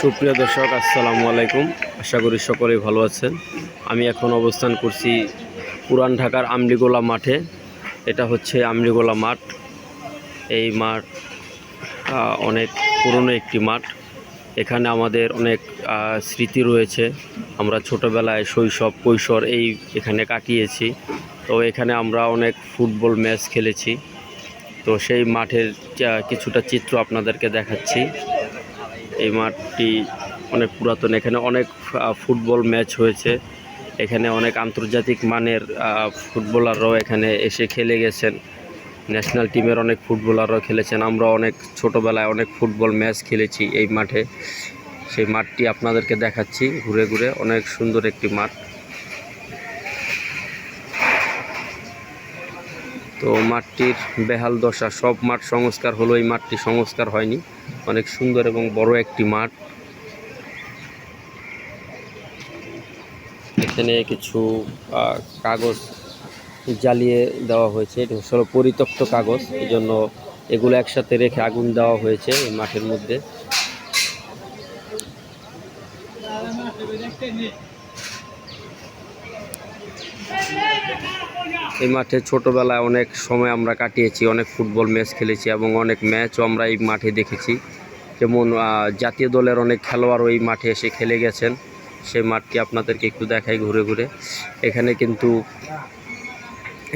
সুপ্রিয় দর্শক, আসসালামু আলাইকুম। আশা করি সকলেই ভালো আছেন। আমি এখন অবস্থান করছি পুরান ঢাকার আমলিগোলা মাঠে। এটা হচ্ছে আমলিগোলা মাঠ। এই মাঠ অনেক পুরনো একটি মাঠ। এখানে আমাদের অনেক স্মৃতি রয়েছে। আমরা ছোটোবেলায় শৈশব, কৈশোর এই এখানে কাটিয়েছি। তো এখানে আমরা অনেক ফুটবল ম্যাচ খেলেছি। তো সেই মাঠের কিছুটা চিত্র আপনাদেরকে দেখাচ্ছি। এই মাঠটি অনেক পুরাতন, এখানে অনেক ফুটবল ম্যাচ হয়েছে। এখানে অনেক আন্তর্জাতিক মানের ফুটবলাররাও এখানে এসে খেলে গেছেন। ন্যাশনাল টিমের অনেক ফুটবলাররাও খেলেছেন। আমরা অনেক ছোটোবেলায় অনেক ফুটবল ম্যাচ খেলেছি এই মাঠে। সেই মাঠটি আপনাদেরকে দেখাচ্ছি ঘুরে ঘুরে। অনেক সুন্দর একটি মাঠ। তো মাঠটির বেহাল দশা, সব মাঠ সংস্কার হলো, এই মাঠটি সংস্কার হয়নি। অনেক সুন্দর এবং বড় একটি মাঠ। এখানে কিছু কাগজ জ্বালিয়ে দেওয়া হয়েছে। এটা হলো পরিত্যক্ত কাগজ এই জন্য এগুলো একসাথে রেখে আগুন দেওয়া হয়েছে এই মাঠের মধ্যে। এই মাঠে ছোটোবেলায় অনেক সময় আমরা কাটিয়েছি, অনেক ফুটবল ম্যাচ খেলেছি এবং অনেক ম্যাচও আমরা এই মাঠে দেখেছি। যেমন জাতীয় দলের অনেক খেলোয়াড় ওই মাঠে এসে খেলে গেছেন। সেই মাঠটি আপনাদেরকে একটু দেখাই ঘুরে ঘুরে। এখানে কিন্তু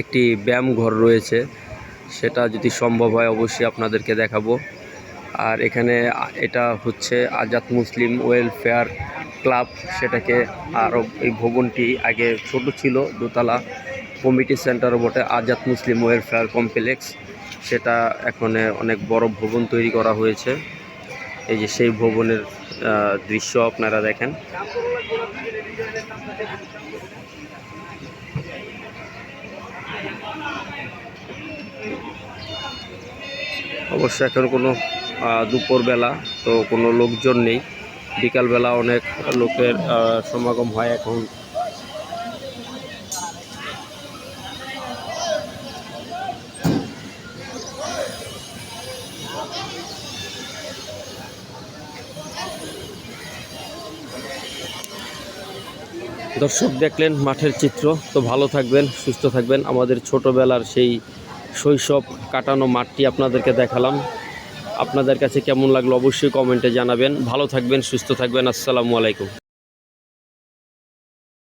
একটি ব্যায়াম ঘর রয়েছে। সেটা যদি সম্ভব হয়, অবশ্যই আপনাদেরকে দেখাবো। আর এখানে এটা হচ্ছে আজাদ মুসলিম ওয়েলফেয়ার ক্লাব, সেটাকে আরও এই ভবনটি আগে ছোট ছিল, দোতলা। কমিটি সেন্টারও বটে, আজাদ মুসলিম ওয়েলফেয়ার কমপ্লেক্স। সেটা এখন অনেক বড় ভবন তৈরি করা হয়েছে। এই যে সেই ভবনের দৃশ্য আপনারা দেখেন। অবশ্য এখন কোনো দুপুরবেলা, তো কোনো লোকজন নেই। বিকালবেলা অনেক লোকের সমাগম হয় এখন। দর্শক দেখলেন মাঠের চিত্র, তো ভালো থাকবেন, সুস্থ থাকবেন। আমাদের ছোটোবেলার সেই শৈশব কাটানো মাঠটি আপনাদেরকে দেখালাম। আপনাদের কাছে কেমন লাগল অবশ্যই কমেন্টে জানাবেন। ভালো থাকবেন সুস্থ থাকবেন। আসসালামু আলাইকুম।